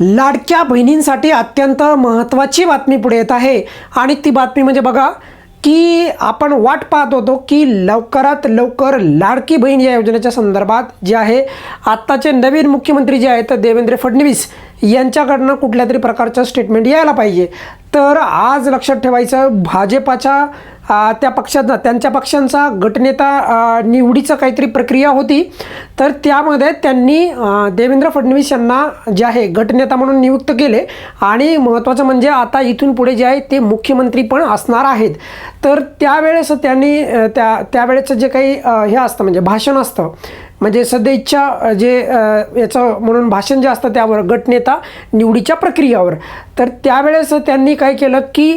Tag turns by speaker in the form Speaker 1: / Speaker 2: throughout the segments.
Speaker 1: लाडक्या बहिणींसाठी अत्यंत महत्त्वाची बातमी पुढे येत आहे. आणि ती बातमी म्हणजे बघा की आपण वाट पाहत होतो की लवकरात लवकर लाडकी बहीण या योजनेच्या संदर्भात जे आहे आत्ताचे नवीन मुख्यमंत्री जे आहेत देवेंद्र फडणवीस यांच्याकडनं कुठल्या तरी प्रकारचं स्टेटमेंट यायला पाहिजे. तर आज लक्षात ठेवायचं भाजपाच्या त्या पक्षाचा त्यांच्या पक्षांचा गटनेता निवडीचं काहीतरी प्रक्रिया होती. तर त्यामध्ये त्यांनी देवेंद्र फडणवीस यांना जे आहे गटनेता म्हणून नियुक्त केले. आणि महत्त्वाचं म्हणजे आता इथून पुढे जे आहे ते मुख्यमंत्री पण असणार आहेत. तर त्यावेळेस त्यांनी त्या त्यावेळेचं जे काही हे असतं म्हणजे भाषण असतं म्हणजे सदैच्छा जे याचं म्हणून भाषण जे असतं त्यावर गटनेता निवडीच्या प्रक्रियावर. तर त्यावेळेस त्यांनी काय केलं की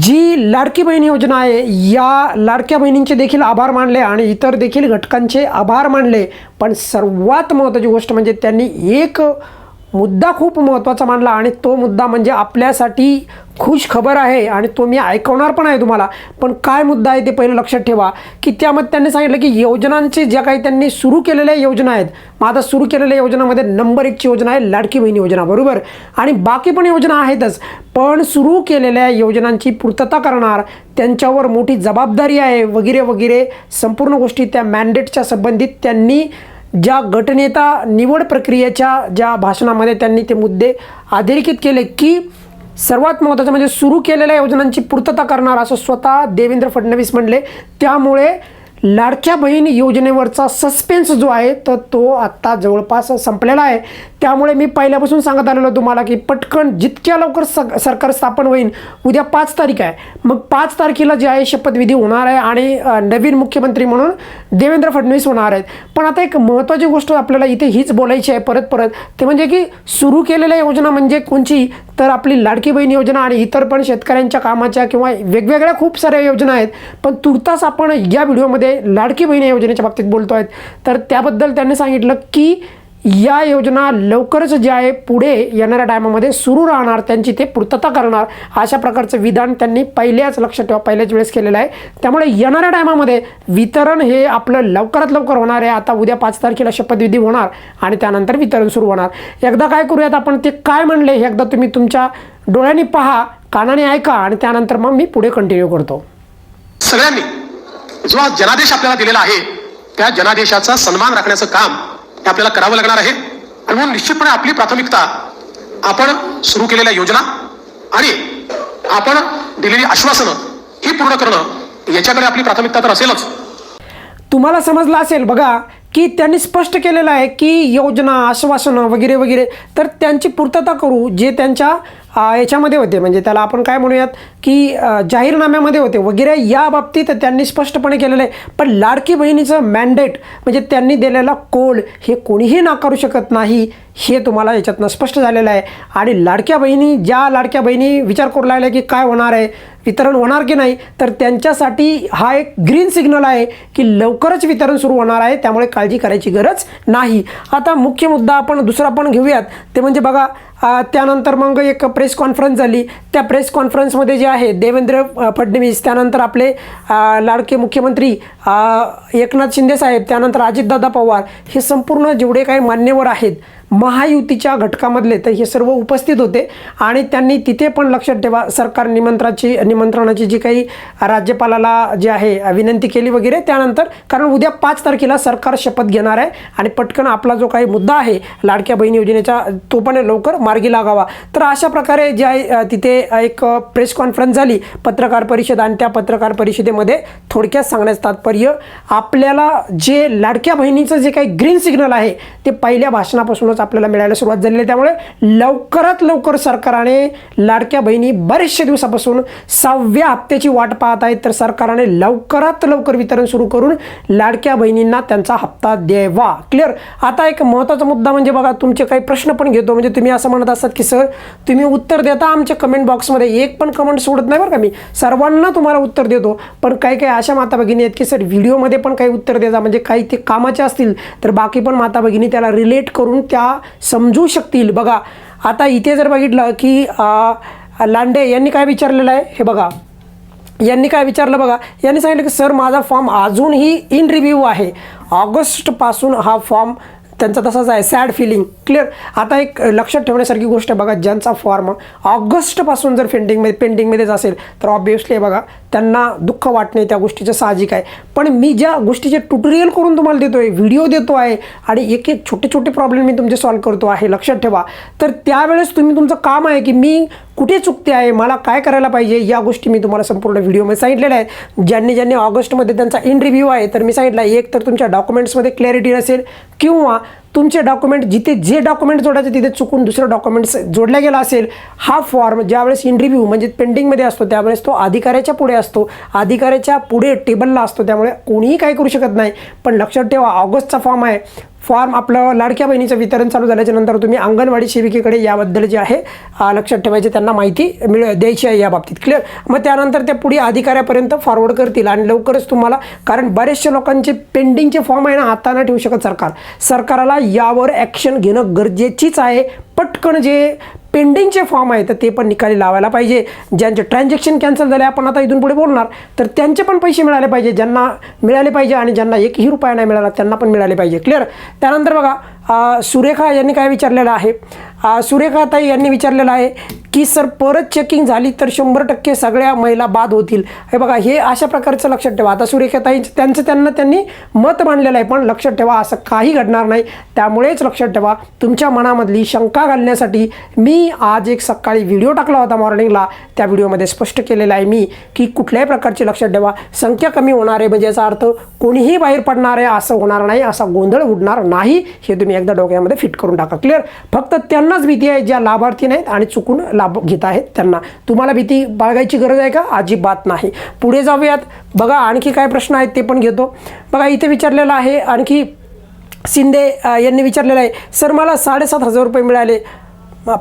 Speaker 1: जी लाडकी बहीण योजना आहे या लाडक्या बहिणींचे देखील आभार मानले आणि इतर देखील घटकांचे आभार मानले. पण सर्वात महत्त्वाची गोष्ट म्हणजे त्यांनी एक मुद्दा खूप महत्त्वाचा मांडला आणि तो मुद्दा म्हणजे आपल्यासाठी खुश खबर आहे आणि तो मी ऐकवणार पण आहे तुम्हाला. पण काय मुद्दा आहे ते पहिलं लक्षात ठेवा की त्यामध्ये त्यांनी सांगितलं की योजनांचे ज्या काही त्यांनी सुरू केलेल्या योजना आहेत मग आता सुरू केलेल्या योजनामध्ये नंबर एकची योजना आहे लाडकी बहीण योजना बरोबर? आणि बाकी पण योजना आहेतच पण सुरू केलेल्या योजनांची पूर्तता करणार त्यांच्यावर मोठी जबाबदारी आहे वगैरे वगैरे संपूर्ण गोष्टी त्या मॅन्डेटच्या संबंधित त्यांनी ज्या गटनेता निवड प्रक्रियेच्या ज्या भाषणामध्ये त्यांनी ते मुद्दे अधोरेखित केले की सर्वात महत्त्वाचं म्हणजे सुरू केलेल्या योजनांची पूर्तता करणार असं स्वतः देवेंद्र फडणवीस म्हणले. त्यामुळे लाडक्या बहीण योजनेवरचा सस्पेन्स जो आहे तर तो आत्ता जवळपास संपलेला आहे. त्यामुळे मी पहिल्यापासून सांगत आलेलो तुम्हाला की पटकन जितक्या लवकर स सरकार स्थापन होईल उद्या पाच तारीख आहे. मग पाच तारखेला जे आहे शपथविधी होणार आहे आणि नवीन मुख्यमंत्री म्हणून देवेंद्र फडणवीस होणार आहेत. पण आता एक महत्त्वाची गोष्ट आपल्याला इथे हीच बोलायची आहे परत परत ते म्हणजे की सुरू केलेल्या योजना म्हणजे कोणची? तर आपली लाडकी बहीण योजना आणि इतर पण शेतकऱ्यांच्या कामाच्या किंवा वेगवेगळ्या खूप साऱ्या योजना आहेत. पण तुर्तास आपण या व्हिडिओमध्ये लाडकी बहीण या योजनेच्या बाबतीत बोलतो आहेत तर त्याबद्दल त्यांनी सांगितलं की या योजना लवकरच जे आहे पुढे येणाऱ्या टायमामध्ये सुरू राहणार त्यांची ते पूर्तता करणार. अशा प्रकारचं विधान त्यांनी पहिल्याच लक्षात ठेवा पहिल्याच वेळेस केलेलं आहे. त्यामुळे येणाऱ्या टायमामध्ये वितरण हे आपलं लवकरात लवकर होणार आहे. आता उद्या पाच तारखेला शपथविधी होणार आणि त्यानंतर वितरण सुरू होणार. एकदा काय करूयात आपण ते काय म्हणले हे एकदा तुम्ही तुमच्या डोळ्यांनी पहा कानाने ऐका आणि त्यानंतर मग मी पुढे कंटिन्यू करतो.
Speaker 2: सगळ्यांनी जो जनादेश आपल्याला दिलेला आहे त्या जनादेशाचा सन्मान राखण्याचं काम हे आपल्याला करावं लागणार आहे. आणि म्हणून निश्चितपणे आपली प्राथमिकता आपण सुरू केलेल्या योजना आणि आपण दिलेली आश्वासनं ही पूर्ण करणं याच्याकडे आपली प्राथमिकता तर असेलच.
Speaker 1: तुम्हाला समजलं असेल बघा की त्यांनी स्पष्ट केलेलं आहे की योजना आश्वासनं वगैरे वगैरे. तर त्यांची पूर्तता करू जे त्यांच्या याच्यामध्ये होते. म्हणजे त्याला आपण काय म्हणूयात की जाहीरनाम्यामध्ये होते. वगैरे या बाबतीत त्यांनी स्पष्टपणे केलेलं. आहे पण लाडकी बहिणीचं मॅन्डेट म्हणजे त्यांनी दिलेला कोड हे कोणीही नाकारू शकत नाही. हे तुम्हाला याच्यातनं स्पष्ट झालेलं आहे. आणि लाडक्या बहिणी ज्या लाडक्या बहिणी विचार करू लागल्या की काय होणार आहे वितरण होणार की नाही तर त्यांच्यासाठी हा एक ग्रीन सिग्नल आहे की लवकरच वितरण सुरू होणार आहे त्यामुळे काळजी करायची गरज नाही. आता मुख्य मुद्दा आपण दुसरा पण घेऊयात. ते म्हणजे बघा त्यानंतर मग एक प्रेस कॉन्फरन्स झाली. त्या प्रेस कॉन्फरन्समध्ये जे आहे देवेंद्र फडणवीस त्यानंतर आपले लाडके मुख्यमंत्री एकनाथ शिंदे साहेब त्यानंतर अजितदादा पवार हे संपूर्ण जेवढे काही मान्यवर आहेत महायुतीच्या घटकामधले तर हे सर्व उपस्थित होते. आणि त्यांनी तिथे पण लक्षात ठेवा सरकार निमंत्रणाची निमंत्रणाची जी काही राज्यपालाला जे आहे विनंती केली वगैरे त्यानंतर कारण उद्या पाच तारखेला सरकार शपथ घेणार आहे. आणि पटकन आपला जो काही मुद्दा आहे लाडक्या बहीण योजनेचा तो पण लवकर मार्गी लागावा. तर अशा प्रकारे जे आहे तिथे एक प्रेस कॉन्फरन्स झाली. पत्रकार परिषद आणि त्या पत्रकार परिषदेमध्ये थोडक्यात सांगण्याचं तात्पर्य आपल्याला जे लाडक्या बहिणीचं जे काही ग्रीन सिग्नल आहे ते पहिल्या भाषणापासूनच आपल्याला मिळायला सुरुवात झालेली आहे. त्यामुळे लवकरात लवकर सरकारने लाडक्या बहिणी बरेचशे दिवसापासून सहाव्या हप्त्याची वाट पाहत आहेत. तर सरकारने लवकरात लवकर वितरण सुरू करून लाडक्या बहिणींना त्यांचा हप्ता द्यावा. क्लिअर आता एक महत्त्वाचा मुद्दा म्हणजे बघा तुमचे काही प्रश्न पण घेतो. म्हणजे तुम्ही असं म्हणत असतात की सर तुम्ही उत्तर देता आमच्या कमेंट बॉक्समध्ये एक पण कमेंट सोडत नाही बरं का मी. सर्वांना तुम्हाला उत्तर देतो. पण काही काही अशा माता भगिनी आहेत की सर व्हिडिओमध्ये पण काही उत्तर देता म्हणजे काही ते कामाचे असतील तर बाकी पण माता भगिनी त्याला रिलेट करून त्या समजू शकतील. बघा आता इथे जर बघितलं की लांडे यांनी काय विचारलेलं आहे? हे बघा. यांनी काय विचारलं बघा? यांनी सांगितलं की सर माझा फॉर्म अजूनही इन रिव्ह्यू आहे. ऑगस्टपासून हा फॉर्म त्यांचा तसाच आहे. Sad feeling. क्लिअर? आता एक लक्षात ठेवण्यासारखी गोष्ट आहे बघा ज्यांचा फॉर्म ऑगस्टपासून जर पेंडिंगमध्ये पेंडिंगमध्येच असेल तर ऑब्वियसली बघा त्यांना दुःख वाटणे त्या गोष्टीचं साहजिक आहे. पण मी ज्या गोष्टीचे ट्युटोरियल करून तुम्हाला देतो आहे व्हिडिओ देतो आहे आणि एक एक छोटे छोटे प्रॉब्लेम मी तुमचे सॉल्व्ह करतो आहे लक्षात ठेवा. तर त्यावेळेस तुम्ही तुमचं काम आहे की मी कुठे चुकते आहे मला काय करायला पाहिजे या गोष्टी मी तुम्हाला संपूर्ण व्हिडिओमध्ये सांगितलेल्या आहेत. ज्यांनी ज्यांनी ऑगस्टमध्ये त्यांचा इन रिव्ह्यू आहे तर मी सांगितलं एक तर तुमच्या डॉक्युमेंट्समध्ये क्लॅरिटी नसेल किंवा तुमचे डॉक्युमेंट जिथे जे डॉक्युमेंट जोडायचे तिथे चुकून दुसरं डॉक्युमेंट्स जोडला गेला असेल हा फॉर्म ज्यावेळेस इन रिव्ह्यू म्हणजे पेंडिंगमध्ये असतो त्यावेळेस तो अधिकाऱ्याच्या पुढे असतो. अधिकाऱ्याच्या पुढे टेबलला असतो त्यामुळे कोणीही काही करू शकत नाही. पण लक्षात ठेवा ऑगस्टचा फॉर्म आहे. फॉर्म आपलं लाडक्या बहिणीचं वितरण चालू झाल्याच्यानंतर तुम्ही अंगणवाडी सेविकेकडे याबद्दल जे आहे लक्षात ठेवायचे त्यांना माहिती मिळ द्यायची आहे या बाबतीत. क्लिअर मग त्यानंतर ते पुढे अधिकाऱ्यापर्यंत फॉरवर्ड करतील आणि लवकरच तुम्हाला कारण बरेचशा लोकांचे पेंडिंगचे फॉर्म आहे ना हाताना ठेवू शकत सरकार. सरकारला यावर ॲक्शन घेणं गरजेचीच आहे. पटकन जे पेंडिंगचे फॉर्म आहेत तर ते पण निकाली लावायला पाहिजे. ज्यांचे ट्रान्झॅक्शन कॅन्सल झाले आपण आता इथून पुढे बोलणार. तर त्यांचे पण पैसे मिळाले पाहिजे ज्यांना मिळाले पाहिजे आणि ज्यांना एकही रुपया नाही मिळाला त्यांना पण मिळाले पाहिजे. क्लिअर त्यानंतर बघा सुरेखा यांनी काय विचारलेलं आहे? सुरेखाताई यांनी विचारलेलं आहे की सर परत चेकिंग झाली तर शंभर टक्के सगळ्या महिला बाद होतील. हे बघा हे अशा प्रकारचं लक्षात ठेवा. आता सुरेखाताई त्यांचं त्यांना त्यांनी मत मांडलेलं आहे पण लक्षात ठेवा असं काही घडणार नाही. त्यामुळेच लक्षात ठेवा तुमच्या मनामधली शंका घालण्यासाठी मी आज एक सकाळी व्हिडिओ टाकला होता मॉर्निंगला त्या व्हिडिओमध्ये स्पष्ट केलेलं आहे मी की कुठल्याही प्रकारची लक्षात ठेवा. संख्या कमी होणार आहे म्हणजे याचा अर्थ कोणीही बाहेर पडणार आहे असं होणार नाही असा गोंधळ उडणार नाही. हे तुम्ही एकदा डोक्यामध्ये फिट करून टाका. क्लिअर फक्त त्यांना त्यांनाच भीती आहे ज्या लाभार्थी नाहीत आणि चुकून लाभ घेत आहेत त्यांना. तुम्हाला भीती बाळगायची गरज आहे का? अजिबात नाही. पुढे जाऊयात. बघा आणखी काय प्रश्न आहेत ते पण घेतो. बघा इथे विचारलेलं आहे आणखी शिंदे यांनी विचारलेलं आहे सर मला साडेसात हजार रुपये मिळाले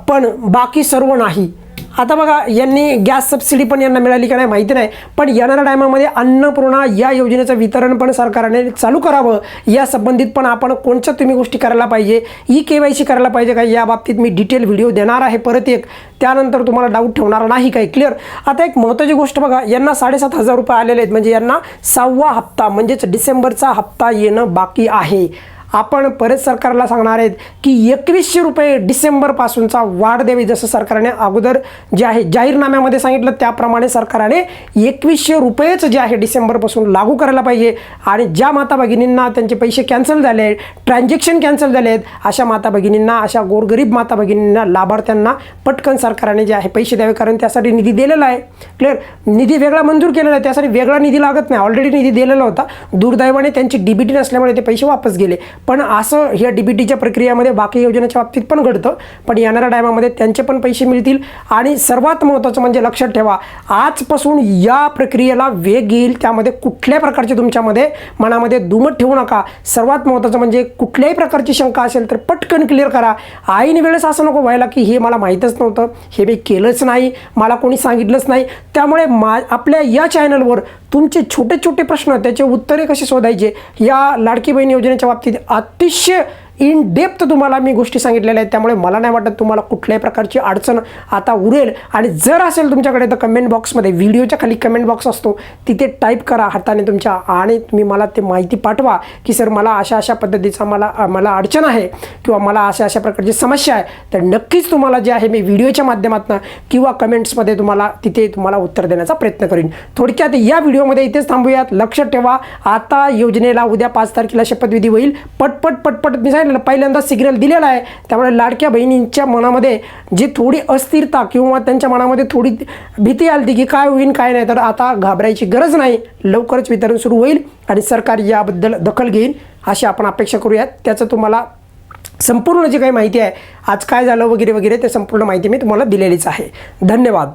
Speaker 1: पण बाकी सर्व नाही. आता बघा यांनी गॅस सबसिडी पण यांना मिळाली का नाही माहिती नाही पण येणाऱ्या टायमामध्ये अन्नपूर्णा या योजनेचं वितरण पण सरकारने चालू करावं या संबंधित पण आपण कोणत्या तुम्ही गोष्टी करायला पाहिजे ई के वाय सी करायला पाहिजे का या बाबतीत मी डिटेल व्हिडिओ देणार आहे परत एक त्यानंतर तुम्हाला डाऊट ठेवणार नाही काही क्लिअर आता एक महत्त्वाची गोष्ट बघा यांना साडेसात हजार रुपये आलेले आहेत म्हणजे यांना सहावा हप्ता म्हणजेच डिसेंबरचा हप्ता येणं बाकी आहे. आपण परत सरकारला सांगणार आहेत की एकवीसशे रुपये डिसेंबरपासूनचा वाढ द्यावी जसं सरकारने अगोदर जे आहे जाहीरनाम्यामध्ये सांगितलं त्याप्रमाणे सरकारने एकवीसशे रुपयेच जे आहे डिसेंबरपासून लागू करायला पाहिजे. आणि ज्या माता भगिनींना त्यांचे पैसे कॅन्सल झाले आहेत ट्रान्झॅक्शन कॅन्सल झाले आहेत अशा माता भगिनींना अशा गोरगरीब माता भगिनींना लाभार्थ्यांना पटकन सरकारने जे आहे पैसे द्यावे कारण त्यासाठी निधी दिलेला आहे. क्लिअर निधी वेगळा मंजूर केलेला आहे त्यासाठी वेगळा निधी लागत नाही. ऑलरेडी निधी दिलेला होता. दुर्दैवाने त्यांची डीबीटी नसल्यामुळे ते पैसे वापस गेले. पण असं ह्या डी बी टीच्या प्रक्रियेमध्ये बाकी योजनेच्या बाबतीत पण घडतं. पण येणाऱ्या टायमामध्ये त्यांचे पण पैसे मिळतील. आणि सर्वात महत्त्वाचं म्हणजे लक्षात ठेवा आजपासून या प्रक्रियेला वेग येईल. त्यामध्ये कुठल्या प्रकारचे तुमच्यामध्ये मनामध्ये दुमत ठेवू नका. सर्वात महत्त्वाचं म्हणजे कुठल्याही प्रकारची शंका असेल तर पटकन क्लिअर करा. आईन वेळेस असं नको व्हायला की हे मला माहीतच नव्हतं. हे मी केलंच नाही. मला कोणी सांगितलंच नाही. त्यामुळे मा आपल्या या चॅनलवर तुमचे छोटे छोटे प्रश्न त्याचे उत्तरे कसे शोधायचे या लाडकी बहीण योजनेच्या बाबतीत अतिशय इन डेप्थ तुम्हाला मी गोष्टी सांगितलेल्या आहेत. त्यामुळे मला नाही वाटत तुम्हाला कुठल्याही प्रकारची अडचण आता उरेल. आणि जर असेल तुमच्याकडे तर कमेंट बॉक्समध्ये व्हिडिओच्या खाली कमेंट बॉक्स असतो. तिथे टाईप करा हाताने तुमच्या आणि तुम्ही मला ते माहिती पाठवा की सर मला अशा अशा पद्धतीचा मला मला अडचण आहे किंवा मला अशा अशा प्रकारची समस्या आहे. तर नक्कीच तुम्हाला जे आहे मी व्हिडिओच्या माध्यमातून किंवा कमेंट्समध्ये तुम्हाला तिथे तुम्हाला उत्तर देण्याचा प्रयत्न करीन. थोडक्यात या व्हिडिओमध्ये इथेच थांबूयात. लक्ष ठेवा आता योजनेला उद्या पाच तारखेला शपथविधी होईल. पटपट पटपट मी सांगितलं पहिल्यांदा सिग्नल दिलेला आहे त्यामुळे लाडक्या बहिणींच्या मनामध्ये जी थोडी अस्थिरता किंवा त्यांच्या मनामध्ये थोडी भीती आली की काय होईल काय नाही तर आता घाबरायची गरज नाही. लवकरच वितरण सुरू होईल आणि सरकार याबद्दल दखल घेईल अशी आपण अपेक्षा करूयात. त्याचं तुम्हाला संपूर्ण जी काही माहिती आहे आज काय झालं वगैरे वगैरे ते संपूर्ण माहिती मी तुम्हाला दिलेलीच आहे. धन्यवाद.